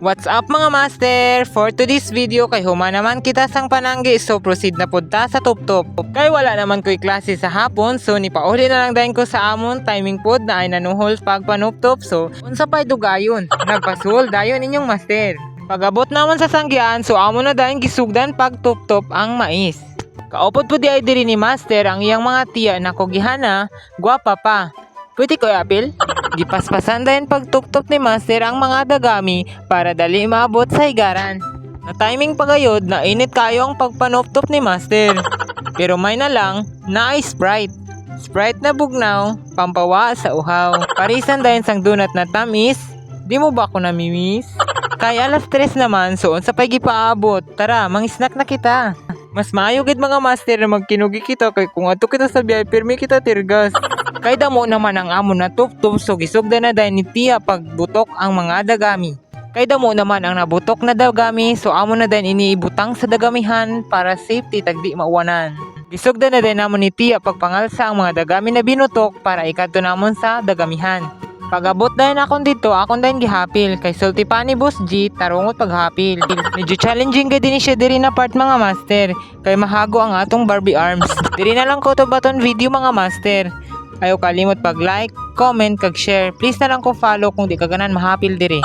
What's up mga master? For today's video kay huma naman kita sang pananggi so proceed na punta sa top-top. Kay wala naman ko'y klase sa hapon so ni pauli na lang dahin ko sa amon timing pod na ay nanuhol pag panuptop so unsa pa'y dugayon. Nagpasul dayon inyong master. Pagabot naman sa sanggian so amo na dahin gisugdan pag top-top ang mais. Kaupod po di ay diri ni master ang iyang mga tiya na kogihana, gwapa pa. Pwede ko apil? Gipaspasan dahil pagtuktok ni Master ang mga dagami para dali maabot sa higaran. Na timing pagayod na init kayo ang pagpanuptop ni Master. Pero may na lang na ay Sprite. Sprite na bugnaw, pampawa sa uhaw. Parisan dahil sang donut na tamis, di mo ba ako namimiss? Kaya alas tres naman, suon sa pagi paabot. Tara, mang-snack na kita. Mas maayo gid mga master na magkinugi kita kay kung ato kita sa biyay pirmi kita tirgas. Kay damo naman ang amo na tuptup so gisugda na dahil ni tiya pagbutok ang mga dagami. Kay damo naman ang nabutok na dagami so amo na din iniibutang sa dagamihan para safety tagdi mauwanan. Gisugda na din namon ni tiya pagpangalsa ang mga dagami na binutok para ikadto namon sa dagamihan. Pagabot dahil akon dito, akon dahil gihapil. Kay sulti pa Boss G, tarungot paghapil. Medyo challenging ka din siya diri na part mga master. Kay mahago ang atong Barbie arms. Diri na lang ko to baton video mga master. Ayaw kalimot pag like, comment, kag share. Please na lang ko follow kung di ka ganan mahapil diri.